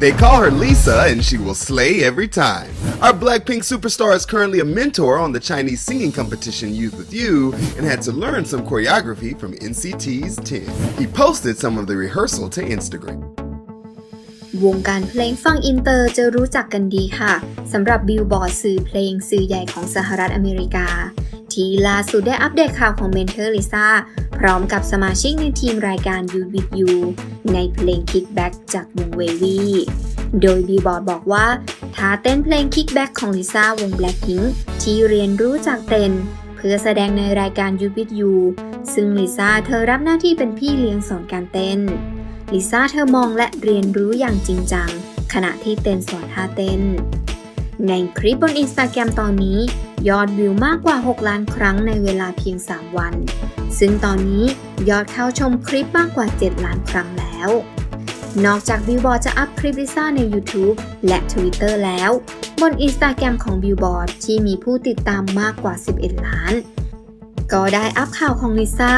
They call her Lisa and she will slay every time. Our Blackpink superstar is currently a mentor on the Chinese singing competition Youth With You and had to learn some choreography from NCT's 10. He posted some of the rehearsal to Instagram. วงการเพลงฟังอินเตอร์จะรู้จักกันดีค่ะสำหรับบิลบอร์ดสื่อเพลงสื่อใหญ่ของสหรัฐอเมริกา ที่ล่าสุดได้อัปเดตข่าวของเมนเทอร์ลิซ่า พร้อมกับสมาชิกในทีมรายการ You With You ในเพลง Kickback จากวงเววีโดยบิลบอร์ดบอกว่าท่าเต้นเพลง Kickback ของลิซ่าวง Blackpink ที่เรียนรู้จากเต้น เพื่อแสดงในรายการ You With You ซึ่งลิซ่าเธอรับหน้าที่เป็นพี่เลี้ยงสอนการเต้นลิซ่าเธอมองและเรียนรู้อย่างจริงจัง ขณะที่เต้นสอนท่าเต้น ในคลิปบนอินสตาแกรมตอนนี้ ยอดวิวมากกว่า 6 ล้านครั้งในเวลาเพียง 3 วัน ซึ่งตอนนี้ยอดเข้าชมคลิปมากกว่า 7 ล้านครั้งแล้ว นอกจากบิลบอร์ดจะอัพคลิปลิซ่าใน YouTube และ Twitter แล้ว บนอินสตาแกรมของบิลบอร์ดที่มีผู้ติดตามมากกว่า 11 ล้าน ก็ได้อัพข่าวของลิซ่า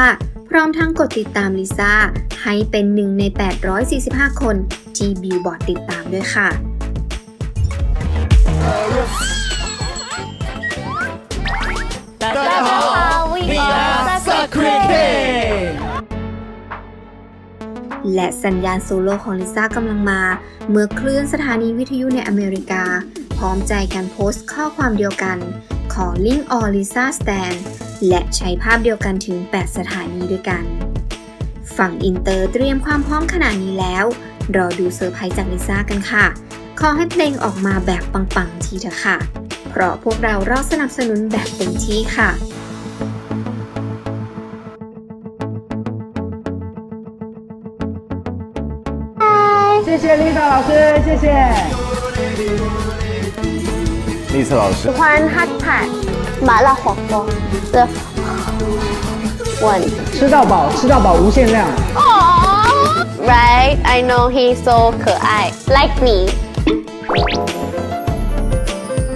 พร้อมทั้งกดติดตามลิซ่าให้เป็นหนึ่งใน 845 คนที่บิลบอร์ดติดตามด้วยค่ะ และสัญญาณโซโล่ของลิซ่ากำลังมา เมื่อคลื่นสถานีวิทยุในอเมริกา พร้อมใจกันโพสต์ข้อความเดียวกันขอลิงก์ออลิซ่าสแตนและใช้ภาพเดียวกันถึง 8 สถานีด้วยกัน ฝั่งอินเตอร์เตรียมความพร้อมขนาดนี้แล้ว รอดูเซอร์ไพรส์จากลิซ่ากันค่ะ ขอให้เพลงออกมาแบบปัง ๆ ทีเถอะค่ะ เพราะพวกเรารอสนับสนุนแบบเต็มที่ค่ะ 谢谢丽莎老师，谢谢。丽策老师喜，欢 hot pot 麻辣火锅的 one。吃到饱，吃到饱无限量。Right, I know he's so 可爱，like me.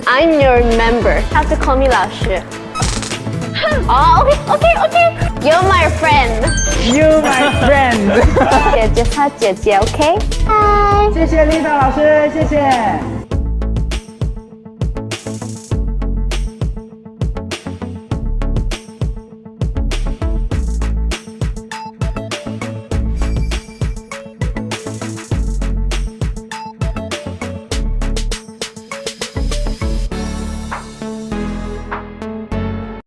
I'm your member. Have to call me 老师。哦，OK friend。姐姐她姐姐，OK？嗨。谢谢丽达老师，谢谢。